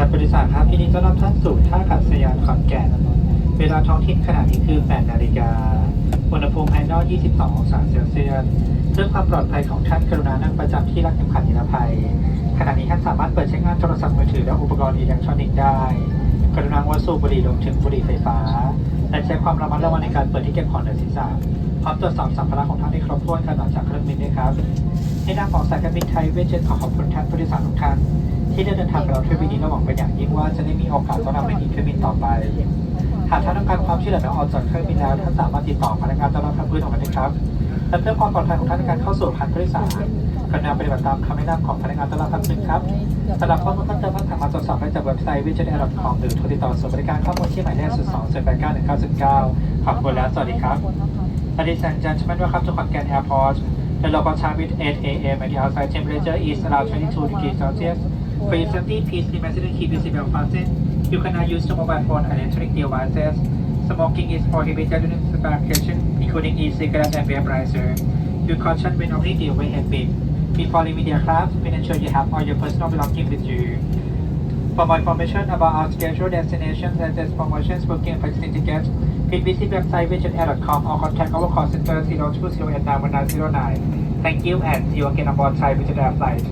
ครับบริษัทครับที่นี้ต้อนรับท่านสู่ท่าอากาศยานขอนแก่น เวลาท้องถิ่นขณะนี้คือ 8 นาฬิกา อุณหภูมิภายนอก 22 องศาเซลเซียส เพื่อความปลอดภัยของท่านกรุณานั่งประจำที่รักยิ่งขัดนิรภัย ขณะนี้ท่านสามารถเปิดใช้งานโทรศัพท์มือถือและอุปกรณ์อิเล็กทรอนิกส์ได้ กรุณางดสูบบุหรี่รวถึงบุหรี่ไฟฟ้า และใช้ความระมัดระวังในการเปิดที่เก็บของและศีรษะพร้อมตรวจสอบสัมภาระของท่านให้ครบถ้วนก่อนออจากเครื่องบินด้วยครับ ให้นามของสายการบินไทยเวชเจ็ตขอขอบคุณท่านผู้โดยสารทุกท่าน ที่ได้เดินทางกับเราเที่ยวบินนี้และหวังเป็นอย่างยิ่งว่าจะได้มีโอกาสต้อนรับในอีกเที่ยวบินต่อไป หากท่านต้องการความช่วยเหลือในออกจากเครื่องบินแล้วท่านสามารถติดต่อพนักงานต้อนรับทานผู้โดยสารได้ครับและเพื่อความปลอดภัยของท่านในการเข้าสู่พันผู้โดยสารกรุณาปฏิบัติตามคำแนะนำของพนักงานต้อนรับท่านซึ่งครับสำหรับข้อมูลเพิ่มเติมท่านสามารถตรวจสอบได้จากเว็บไซต์ v i g i t a i r c o m หรือโทรติดต่อศูนบริการข้อมูลที่หมายเลข0 2 0 8 9 1 9 0 9ขอบคุณและสวัสดีครับ Ladies and gentlemen, welcome to Khon Kaen Airport. The local time is 8 a.m. and the outside temperature is around 22 degrees Celsius. For seated and keep your seatbelt fastened. You cannot use the mobile phone and electronic devices. Smoking is prohibited during the vacation, including e-cigarettes and vaporizer. You caution when only way has been. Before leaving the aircraft, please ensure you have all your personal belongings with you. For more information about our scheduled destinations and promotions, booking and purchasing tickets, please visit website visionair.com or contact our call center 02089109. Thank you and see you again aboard Thai Vision Air flight.